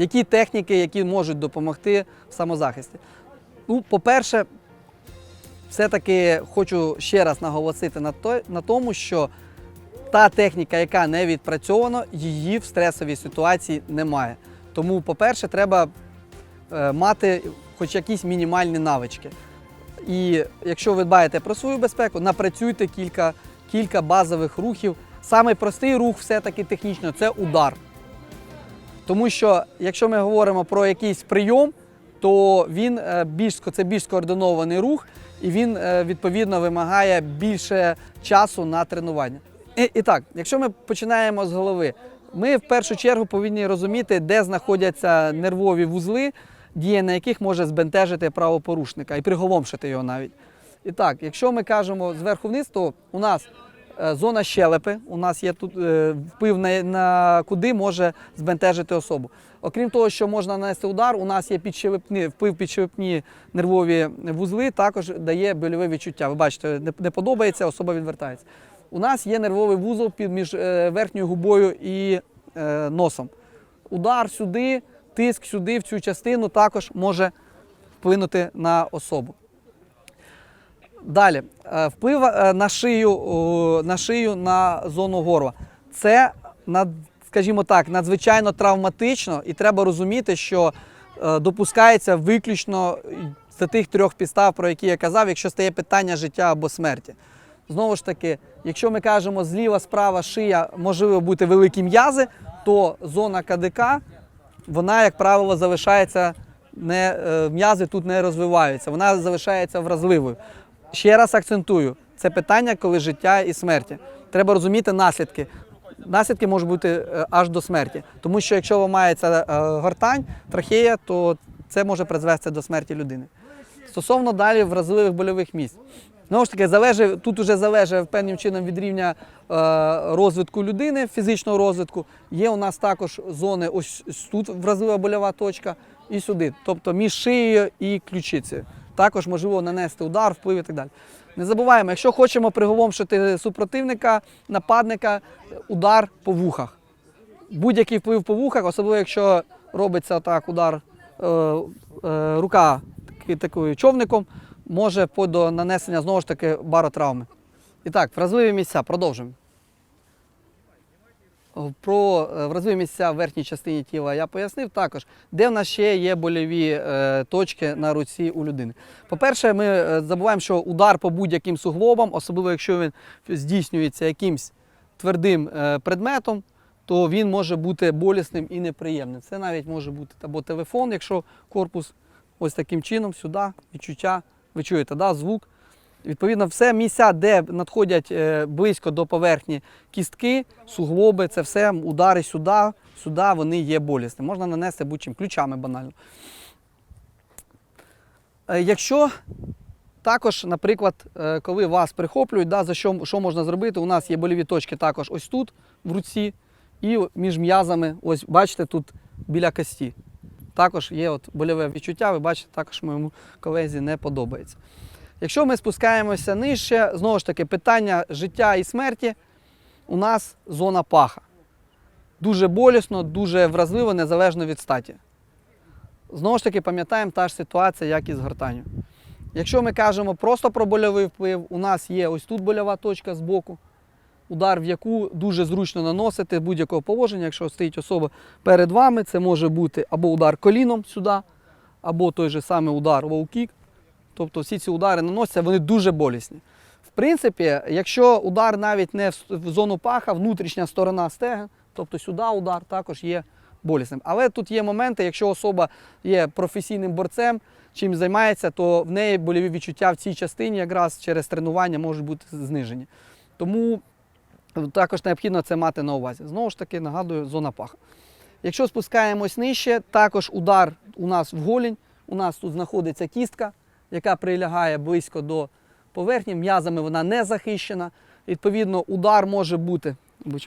Які техніки, які можуть допомогти в самозахисті? Ну, по-перше, все-таки хочу ще раз наголосити на, той, на тому, що та техніка, яка не відпрацьована, її в стресовій ситуації немає. Тому, по-перше, треба е, мати хоч якісь мінімальні навички. І якщо ви дбаєте про свою безпеку, напрацюйте кілька, кілька базових рухів. Самий простий рух все-таки технічно це удар. Тому що якщо ми говоримо про якийсь прийом, то він е, більш це більш скоординований рух, і він е, відповідно вимагає більше часу на тренування. І, і так, якщо ми починаємо з голови, ми в першу чергу повинні розуміти, де знаходяться нервові вузли, дія на яких може збентежити правопорушника і приголомшити його навіть. І так, якщо ми кажемо зверху вниз, то у нас зона щелепи, у нас є тут е, вплив на, на куди може збентежити особу. Окрім того, що можна нанести удар, у нас є підщелепні, вплив підщелепні нервові вузли, також дає больове відчуття. Ви бачите, не, не подобається, особа відвертається. У нас є нервовий вузол між е, верхньою губою і е, носом. Удар сюди, тиск сюди, в цю частину також може вплинути на особу. Далі, е, вплив е, на шию, на шию на зону горла. Це, скажімо так, надзвичайно травматично, і треба розуміти, що е, допускається виключно за тих трьох підстав, про які я казав, якщо стає питання життя або смерті. Знову ж таки, якщо ми кажемо зліва, справа, шия, можливо бути великі м'язи, то зона КДК, вона, як правило, залишається не е, м'язи тут не розвиваються, вона залишається вразливою. Ще раз акцентую, це питання, коли життя і смерті. Треба розуміти наслідки. Наслідки можуть бути е, аж до смерті. Тому що якщо ламається е, гортань, трахея, то це може призвести до смерті людини. Стосовно далі вразливих больових місць. Знову ж таки, залежить, тут вже залежить певним чином від рівня е, розвитку людини, фізичного розвитку. Є у нас також зони, ось тут вразлива больова точка і сюди, тобто між шиєю і ключицею. Також можливо нанести удар, вплив і так далі. Не забуваємо, якщо хочемо приголомшити супротивника, нападника, удар по вухах. Будь-який вплив по вухах, особливо якщо робиться так удар е, е, рука такою човником, може до нанесення знову ж таки баротравми. І так, вразливі місця, продовжуємо. Про е, вразливі місця в верхній частині тіла я пояснив також, де в нас ще є больові е, точки на руці у людини. По-перше, ми е, забуваємо, що удар по будь-яким суглобам, особливо якщо він здійснюється якимсь твердим предметом, то він може бути болісним і неприємним. Це навіть може бути або телефон, якщо корпус ось таким чином сюди, відчуття, ви чуєте, да, звук. Відповідно, все місця, де надходять е, близько до поверхні кістки, суглоби, це все удари сюди, сюди, вони є болісними. Можна нанести будь-чим, ключами банально. Е, Якщо також, наприклад, е, коли вас прихоплюють, да, за що, що можна зробити? У нас є больові точки також ось тут, в руці, і між м'язами, ось бачите, тут біля кості. Також є от больове відчуття, ви бачите, також моєму колезі не подобається. Якщо ми спускаємося нижче, знову ж таки, питання життя і смерті, у нас зона паха. Дуже болісно, дуже вразливо, незалежно від статі. Знову ж таки, пам'ятаємо та ж ситуація, як і з гортанню. Якщо ми кажемо просто про больовий вплив, у нас є ось тут больова точка з боку, удар, в яку дуже зручно наносити будь-якого положення, якщо стоїть особа перед вами, це може бути або удар коліном сюди, або той же самий удар лоу-кік. Тобто всі ці удари наносяться, вони дуже болісні. В принципі, якщо удар навіть не в зону паха, внутрішня сторона стегна, тобто сюди удар також є болісним. Але тут є моменти, якщо особа є професійним борцем, чим займається, то в неї больові відчуття в цій частині якраз через тренування можуть бути знижені. Тому також необхідно це мати на увазі. Знову ж таки, нагадую, зона паха. Якщо спускаємось нижче, також удар у нас в голінь, у нас тут знаходиться кістка, яка прилягає близько до поверхні, м'язами вона не захищена. Відповідно, удар може бути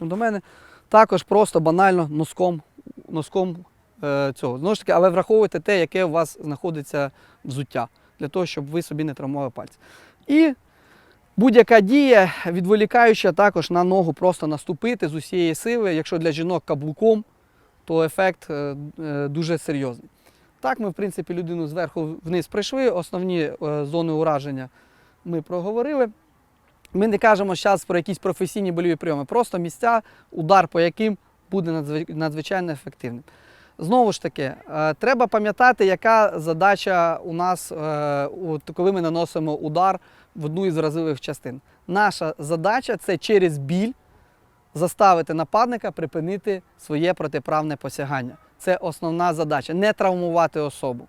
до мене, також просто банально носком, носком е, цього. Знову ж таки, але враховуйте те, яке у вас знаходиться взуття, для того, щоб ви собі не травмували пальці. І будь-яка дія, відволікаюча також на ногу просто наступити з усієї сили, якщо для жінок каблуком, то ефект е, е, дуже серйозний. Так, ми, в принципі, людину зверху вниз прийшли, основні е, зони ураження ми проговорили. Ми не кажемо зараз про якісь професійні больові прийоми, просто місця, удар по яким буде надзвичайно ефективним. Знову ж таки, е, треба пам'ятати, яка задача у нас, е, коли ми наносимо удар в одну із вразливих частин. Наша задача це через біль заставити нападника припинити своє протиправне посягання. Це основна задача не травмувати особу.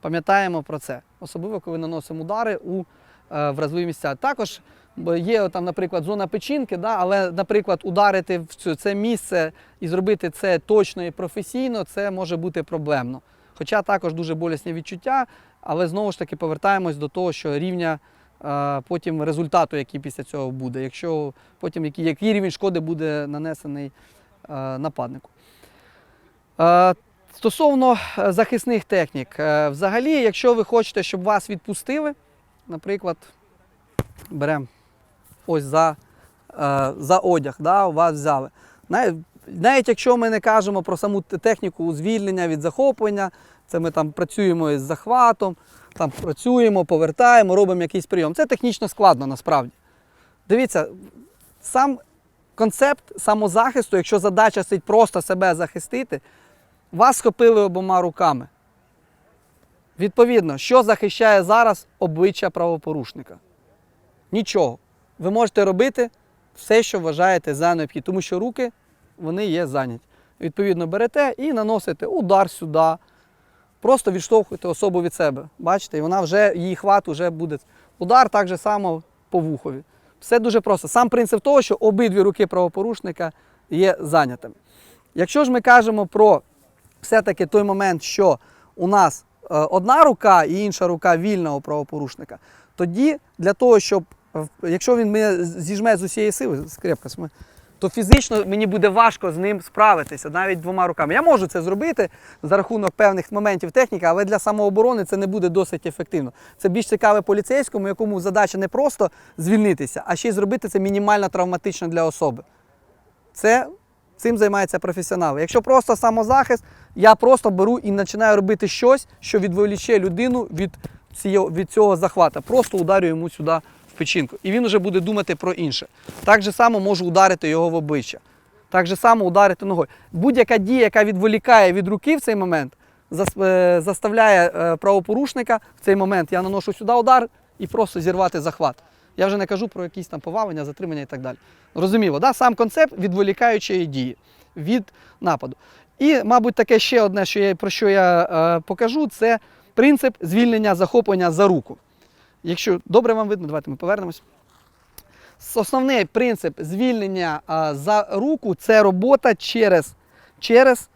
Пам'ятаємо про це, особливо коли наносимо удари у е, вразливі місця. Також є там, наприклад, зона печінки, да, але, наприклад, ударити в цю- це місце і зробити це точно і професійно, це може бути проблемно. Хоча також дуже болісні відчуття, але знову ж таки повертаємось до того, що рівня е, потім результату, який після цього буде, якщо потім який, який рівень шкоди буде нанесений е, нападнику. Е, Стосовно е, захисних технік, е, взагалі, якщо ви хочете, щоб вас відпустили, наприклад, беремо ось за, за одяг, да, вас взяли. Навіть, навіть якщо ми не кажемо про саму техніку звільнення від захоплення, це ми там працюємо із захватом, там працюємо, повертаємо, робимо якийсь прийом. Це технічно складно насправді. Дивіться, сам концепт самозахисту, якщо задача стоїть просто себе захистити, вас схопили обома руками. Відповідно, що захищає зараз обличчя правопорушника? Нічого. Ви можете робити все, що вважаєте за необхідне, тому що руки вони є зайняті. Відповідно, берете і наносите удар сюди. Просто відштовхуєте особу від себе. Бачите, і вона вже, її хват вже буде. Удар так же само по вухові. Все дуже просто. Сам принцип того, що обидві руки правопорушника є зайнятими. Якщо ж ми кажемо про все-таки той момент, що у нас е, одна рука і інша рука вільна у правопорушника, тоді для того, щоб якщо він мене зіжме з усієї сили, скрепка, сме, то фізично мені буде важко з ним справитися навіть двома руками. Я можу це зробити за рахунок певних моментів техніки, але для самооборони це не буде досить ефективно. Це більш цікаве поліцейському, якому задача не просто звільнитися, а ще й зробити це мінімально травматично для особи. Це цим займаються професіонали. Якщо просто самозахист, я просто беру і починаю робити щось, що відволіче людину від цього, від цього захвата. Просто ударю йому сюди в печінку. І він вже буде думати про інше. Так же само можу ударити його в обличчя. Так же само ударити ногою. Будь-яка дія, яка відволікає від руки в цей момент, е, заставляє е, правопорушника в цей момент. Я наношу сюди удар і просто зірвати захват. Я вже не кажу про якісь там повалення, затримання і так далі. Розуміло, да? сам концепт відволікаючої дії від нападу. І, мабуть, таке ще одне, що я, про що я е, покажу, це принцип звільнення захоплення за руку. Якщо добре вам видно, давайте ми повернемось. Основний принцип звільнення е, за руку це робота через, через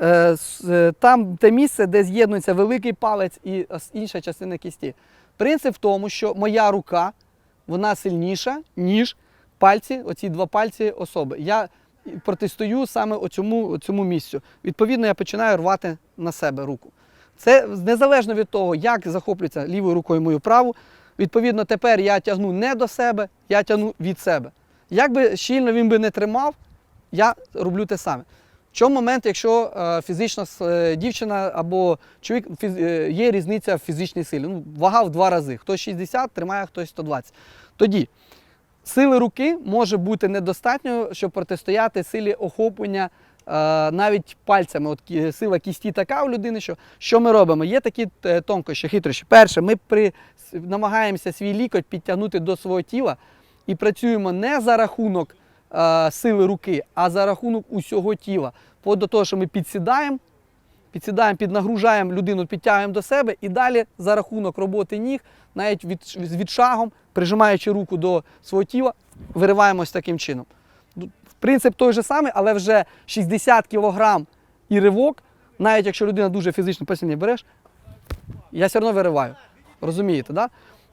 е, е, там те місце, де з'єднується великий палець і інша частина кісті. Принцип в тому, що моя рука вона сильніша, ніж пальці, оці два пальці особи. Я протистою саме оцьому, цьому місцю. Відповідно, я починаю рвати на себе руку. Це незалежно від того, як захоплюється лівою рукою мою праву. Відповідно, тепер я тягну не до себе, я тягну від себе. Як би щільно він би не тримав, я роблю те саме. В чому момент, якщо е, фізична е, дівчина або чоловік е, є різниця в фізичній силі? Ну, вага в два рази. Хтось 60 тримає, хтось 120. Тоді сили руки може бути недостатньо, щоб протистояти силі охоплення навіть пальцями. От сила кісті така у людини, що що ми робимо? Є такі тонкощі, хитрощі. Перше, ми при, намагаємося свій лікоть підтягнути до свого тіла і працюємо не за рахунок сили руки, а за рахунок усього тіла. Вплоть до того, що ми підсідаємо, підсідаємо, піднагружаємо людину, підтягуємо до себе і далі за рахунок роботи ніг, навіть від, від шагом, прижимаючи руку до свого тіла, вириваємось таким чином. Ну, Принцип той же самий, але вже 60 кг і ривок, навіть якщо людина дуже фізично посильні береш, я все одно вириваю. Розумієте, да?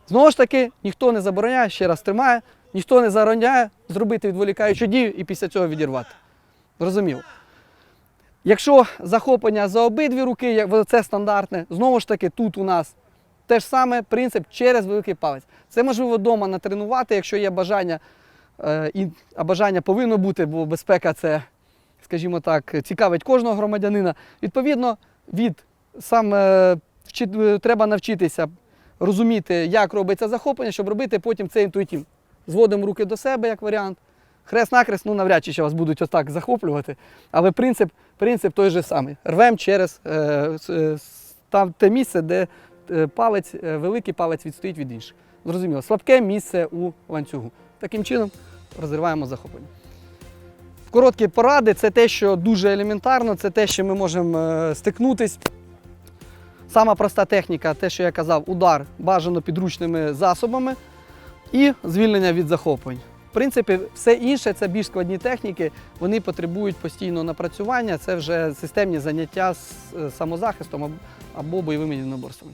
Знову ж таки, ніхто не забороняє, ще раз тримає, ніхто не забороняє зробити відволікаючу дію і після цього відірвати. Зрозуміло. Якщо захоплення за обидві руки, це стандартне, знову ж таки, тут у нас те ж саме принцип через великий палець. Це можливо вдома натренувати, якщо є бажання, е, а бажання повинно бути, бо безпека це скажімо так, цікавить кожного громадянина. Відповідно, від саме вчи- е, треба навчитися розуміти, як робиться захоплення, щоб робити потім це інтуїтивно. Зводимо руки до себе як варіант. Хрест-накрест, ну навряд чи ще вас будуть отак захоплювати. Але принцип, принцип той же самий. Рвем через е, е, там те місце, де е, палець, е, великий палець відстоїть від інших. Зрозуміло, слабке місце у ланцюгу. Таким чином розриваємо захоплення. Короткі поради це те, що дуже елементарно, це те, що ми можемо стикнутись. Сама проста техніка, те, що я казав, удар бажано підручними засобами і звільнення від захоплень. В принципі, все інше це більш складні техніки, вони потребують постійного напрацювання, це вже системні заняття з е, самозахистом або бойовими єдиноборствами.